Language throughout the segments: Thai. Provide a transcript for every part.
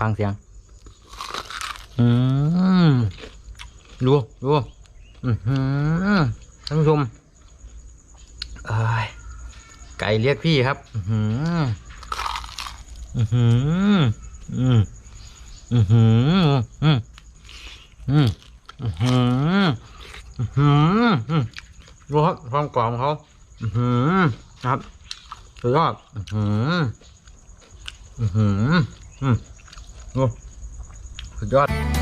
ฟังเสียง อืมดูดูอือหือท่านผู้ชมเอ้ไก่เรียกพี่ครับ อือหืออือหืออืมอือหืออืมอืมอือหืออือหืออืมดูครับความกรอบของเขาอือหือนะครับสุดยอดอือหืออือหืออืม สุดยอด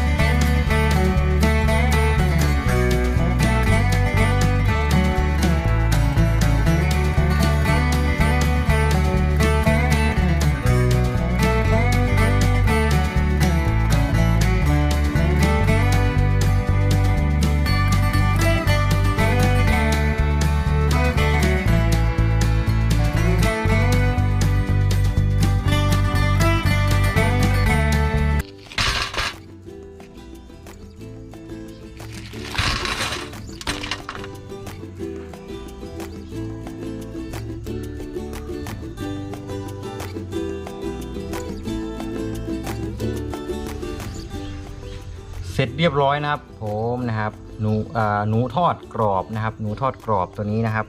สร็จเรียบร้อยนะครับ ผมนะครับหนูอ่าหนูทอดกรอบนะครับ หนูทอดกรอบตัวนี้นะครับ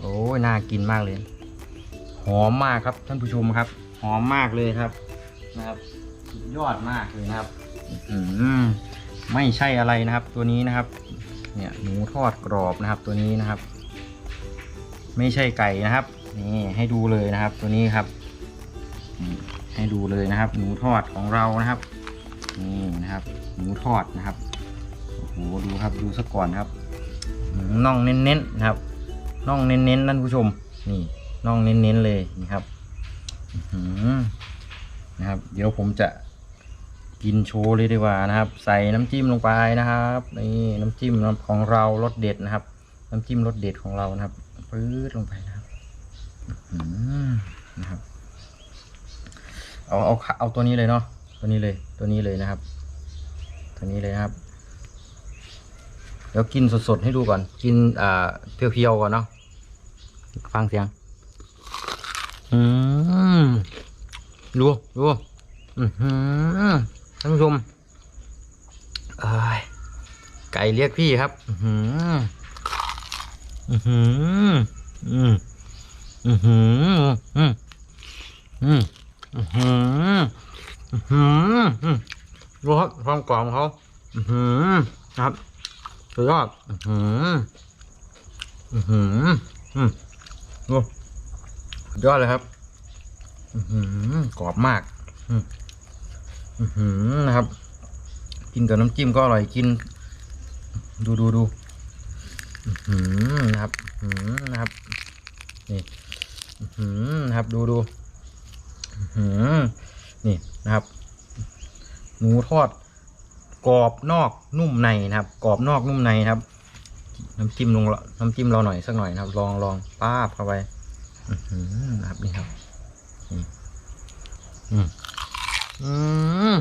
โอ้ยน่ากินมากเลย หอมมากครับท่านผู้ชมครับ หอมมากเลยครับนะครับสุดยอดมากเลยนะครับอื้อหือไม่ใช่อะไรนะครับ ตัวนี้นะครับ เนี่ยหนูทอดกรอบนะครับ ตัวนี้นะครับ ไม่ใช่ไก่นะครับ นี่ให้ดูเลยนะครับ ตัวนี้ครับให้ดูเลยนะครับ หนูทอดของเรานะครับ นี่นะครับ หมูทอดนะครับโอ้โหดูครับดูซะก่อนครับน่องเน้นๆนะครับน่องเน้นๆท่านผู้ชม นี่น่องเน้นๆเลยนี่ครับนะครับ เดี๋ยวผมจะกินโชว์เลยดีกว่านะครับ ใส่น้ำจิ้มลงไปนะครับนี่น้ำจิ้มของเรารสเด็ดนะครับ น้ำจิ้มรสเด็ดของเรานะครับปื๊ดลงไปนะครับนะครับ เอาเอาเอาตัวนี้เลยเนาะ ตัวนี้เลยตัวนี้เลยนะครับ ตัวนี้เลยนะครับ เดี๋ยวกินสดๆให้ดูก่อน กินอ่าเพียวๆก่อนเนาะฟังเสียง อืมดูดูอือหือท่านผู้ชมไก่เรียกพี่ครับ อือหืออือหืออืมอือหืออืมอืมอือ หืออื้อหืออืมดูครับความกรอบของเขาอือหือนะครับสุดยอดอือหืออือหืออืมดูสุดยอดเลยครับอือหือกรอบมากอืมอือหือนะครับ กินกับน้ำจิ้มก็อร่อยกิน ดูดูดูอือหือนะครับอือหือนะครับนี่อือหือนะครับดูดูอือ นี่นะครับหนูทอดกรอบนอกนุ่มในนะครับ กรอบนอกนุ่มในครับ น้ำจิ้มลงละน้ำจิ้มเราหน่อยสักหน่อยนะครับ ลองลองป้าบเข้าไปนะครับนี่ครับอืมอืม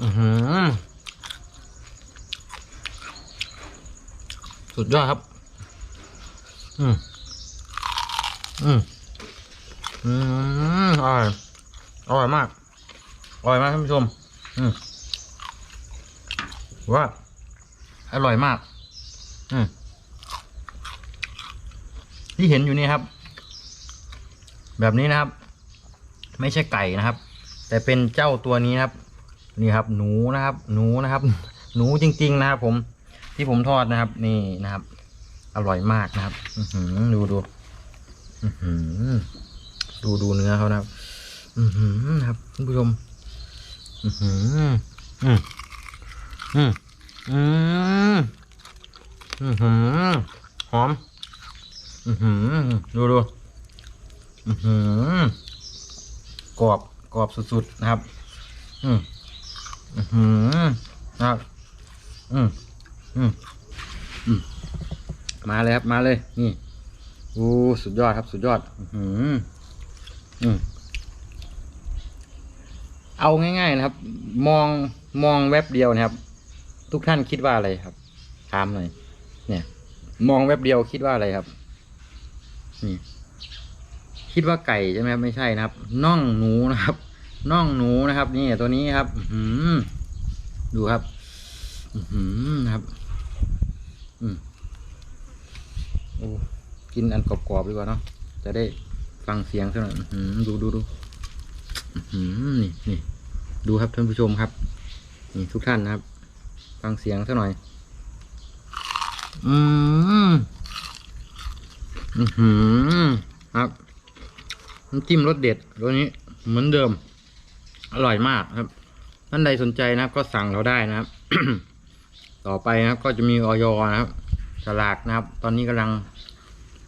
อือหือสุดยอดครับ อืม อืม อืมอร่อย อร่อยมาก อร่อยมากท่านผู้ชม อืมว่าอร่อยมาก อืมที่เห็นอยู่นี่ครับ แบบนี้นะครับ ไม่ใช่ไก่นะครับ แต่เป็นเจ้าตัวนี้นะครับ นี่ครับ หนูนะครับ หนูนะครับ หนูจริง ๆ นะครับ ผมที่ผมทอดนะครับ นี่นะครับ อร่อยมากนะครับ อือหือดูดูดูดูเนื้อเขานะครับ อือหือครับท่านผู้ชม อือหือ อืมอืมอืมอือหือ หอม อือหือ ดูดูอือหือ กรอบ กรอบสุดๆนะครับ อืมอือหือนะครับอืมอืมอืมมาเลยครับ มาเลย นี่ โอ้ สุดยอดครับ สุดยอด อือหือ อืม เอาง่าย ๆ นะครับ มองมองแวบเดียวนะครับ ทุกท่านคิดว่าอะไรครับ ถามหน่อยเนี่ย มองแวบเดียวคิดว่าอะไรครับนี่คิดว่าไก่ใช่ไหมครับไม่ใช่นะครับน่องหนูนะครับน่องหนูนะครับ นี่ตัวนี้ครับ อือดูครับ อือครับ อืมโอ้กินอันกรอบๆดีกว่าเนาะจะได้ฟังเสียงสักหน่อยอื้อหือดูดูดู นี่นี่ดูครับท่านผู้ชมครับ นี่ทุกท่านนะครับ ฟังเสียงสักหน่อย อืมอือหือครับน้ำจิ้มรสเด็ดตัวนี้เหมือนเดิม อร่อยมากครับท่านใดสนใจนะครับ ก็สั่งเราได้นะครับ ต่อไปนะครับ ก็จะมีออยนะครับสลากนะครับ ตอนนี้กำลัง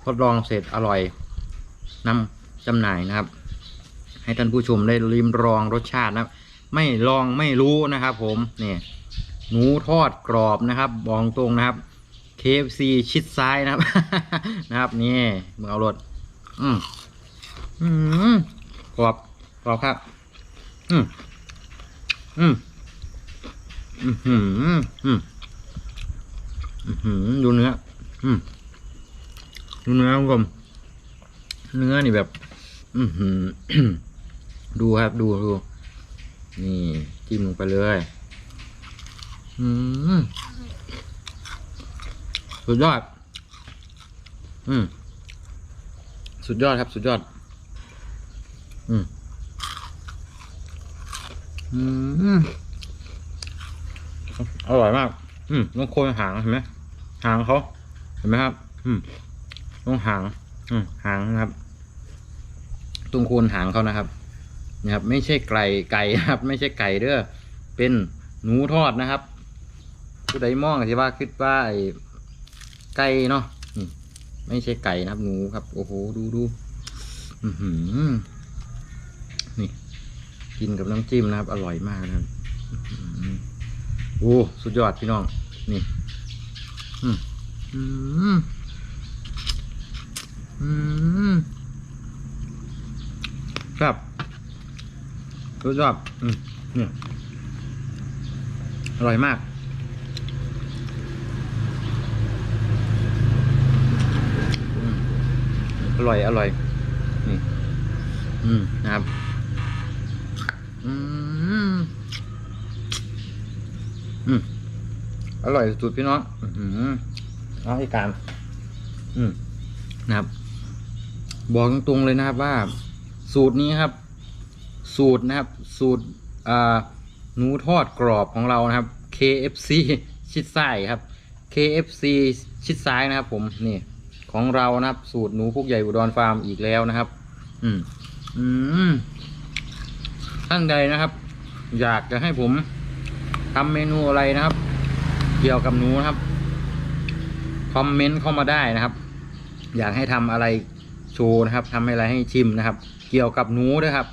ทดลองเสร็จอร่อยนำจำหน่ายนะครับ ให้ท่านผู้ชมได้ริมรองรสชาตินะครับ ไม่ลองไม่รู้นะครับ ผมนี่หนูทอดกรอบนะครับบอกตรงนะครับ KFC ชิดซ้ายนะครับ นะครับนี่มึงเอารถอืมอืมกรอบกรอบครับ อืมอืมอืมอืมอืมอืมดูเนื้ออืมดูเนื้อคุณผู้ชมเนื้อนี่แบบ อือหือ ดูครับดูดูนี่จิ้มลงไปเลยอืมสุดยอด อืมสุดยอดครับ สุดยอด อืมอืมอร่อยมาก อืมต้องโคนหางเห็นไหมหางเขาเห็นไหมครับ อืมต้องหาง อืมหางนะครับตรงโคนหางเขานะครับ นะครับ ไม่ใช่ไก่ไก่ครับ ไม่ใช่ไก่เด้อเป็นหนูทอดนะครับ ผู้ใดมองที่ว่าคิดว่าไอ้ไก่เนาะนี่ไม่ใช่ไก่นะครับหนูครับ โอ้โหดูดูอือนี่กินกับน้ำจิ้มนะครับ อร่อยมากนะครับโอ้สุดยอดพี่น้อง นี่ อืมอืมอืมครับ สุดยอดอืมเนี่ยอร่อยมาก อร่อย อร่อย นี่ อืม นะครับ อืม อืม อร่อยสุดพี่น้อง อือหือเอาให้การ อืม นะครับ บอกตรงๆเลยนะครับว่า สูตรนี้ครับ สูตรนะครับ สูตรหนูทอดกรอบของเรานะครับ KFC ชิดซ้ายครับ KFC ชิดซ้ายนะครับ ผมนี่ของเรานะครับ สูตรหนูพุกใหญ่อุดรฟาร์มอีกแล้วนะครับ อืมอืมท่านใดนะครับ อยากจะให้ผมทำเมนูอะไรนะครับ เกี่ยวกับหนูนะครับคอมเมนต์เข้ามาได้นะครับ อยากให้ทำอะไรโชว์นะครับทำอะไรให้ชิมนะครับ เกี่ยวกับหนูนะครับ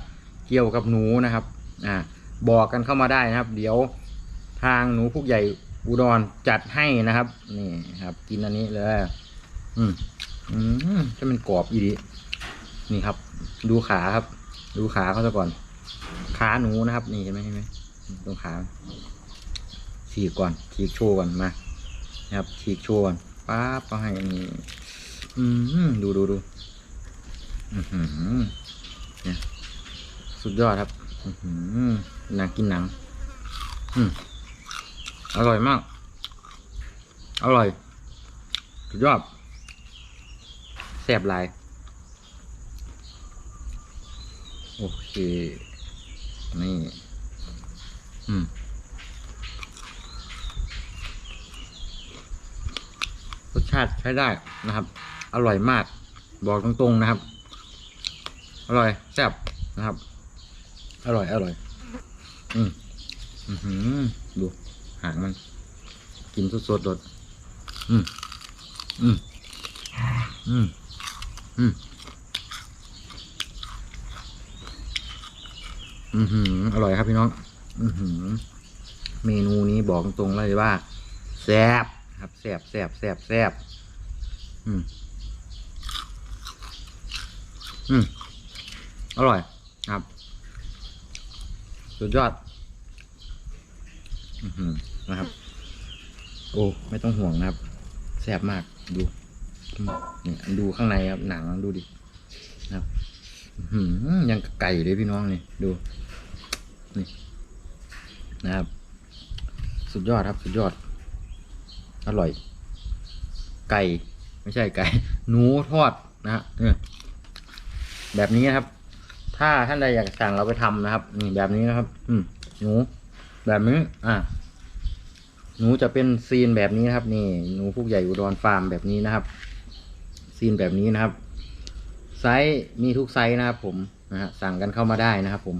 เกี่ยวกับหนูนะครับอ่าบอกกันเข้ามาได้นะครับ เดี๋ยวทางหนูพวกใหญ่อุดรจัดให้นะครับนี่ครับ กินอันนี้เลยอืมอืมจะเป็นกรอบอีดีนี่ครับ ดูขาครับ ดูขาเขาซะก่อน ขาหนูนะครับ นี่เห็นไหมเห็นไหมตรงขาฉีกก่อนฉีกโชว์ก่อนมานะครับฉีกโชว์ก่อนป๊าบก็ให้นี่อืมดูดูดูอือหือเนี่ย สุดยอดครับอือหือหนังกินหนัง อืมอร่อยมาก อร่อย สุดยอดแซ่บหลาย โอเค นี่ อืมรสชาติใช้ได้นะครับ อร่อยมาก บอกตรงๆนะครับ อร่อย แซ่บนะครับ อร่อย อร่อย อืมอือหือดู หางมัน กินสดๆโดดอืม อืม อืม อืม อือหืออร่อยครับพี่น้อง อือหือเมนูนี้บอกตรงเลยว่าแซ่บครับแซ่บแซ่บแซ่บแซ่บอืม อืม อร่อยครับ สุดยอดอนะครับ โอ้ไม่ต้องห่วงนะครับแซ่บมากดูนี่ดูข้างในครับหนังดูดินะครับยังกับไก่เลยพี่น้องนี่ดูนี่นะครับ สุดยอดครับ สุดยอด อร่อย ไก่ ไม่ใช่ไก่หนูทอดนะฮะแบบนี้นะครับ ถ้าท่านใดอยากสั่งเราไปทำนะครับนี่แบบนี้นะครับ อืมหนู แบบนี้ อะหนูจะเป็นซีนแบบนี้นะครับ นี่หนูพวกใหญ่อุดรฟาร์มแบบนี้นะครับ ซีนแบบนี้นะครับ ไซส์มีทุกไซส์นะครับผมนะฮะสั่งกันเข้ามาได้นะครับ ผม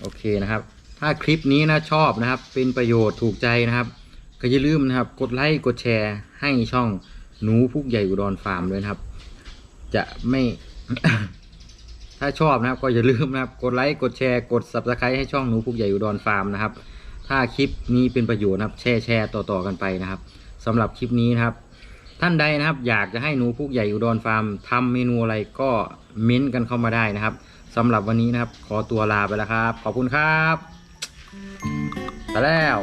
โอเคนะครับ ถ้าคลิปนี้นะชอบนะครับ เป็นประโยชน์ถูกใจนะครับก็อย่าลืมนะครับ กดไลค์กดแชร์ ให้ช่องหนูพุกใหญ่อุดรฟาร์มด้วยนะครับ จะไม่ ถ้าชอบนะครับก็อย่าลืมนะครับกดไลค์กดแชร์กด subscribe ให้ช่องหนูพุกใหญ่อุดรฟาร์มนะครับ ถ้าคลิปนี้เป็นประโยชน์นะครับแชร์แชร์ต่อๆกันไปนะครับสำหรับคลิปนี้นะครับท่านใดนะครับอยากจะให้หนูพุกใหญ่อุดรฟาร์มทำเมนูอะไรก็เม้นต์กันเข้ามาได้นะครับสำหรับวันนี้นะครับ ขอตัวลาไปแล้วครับ ขอบคุณครับไปแล้ว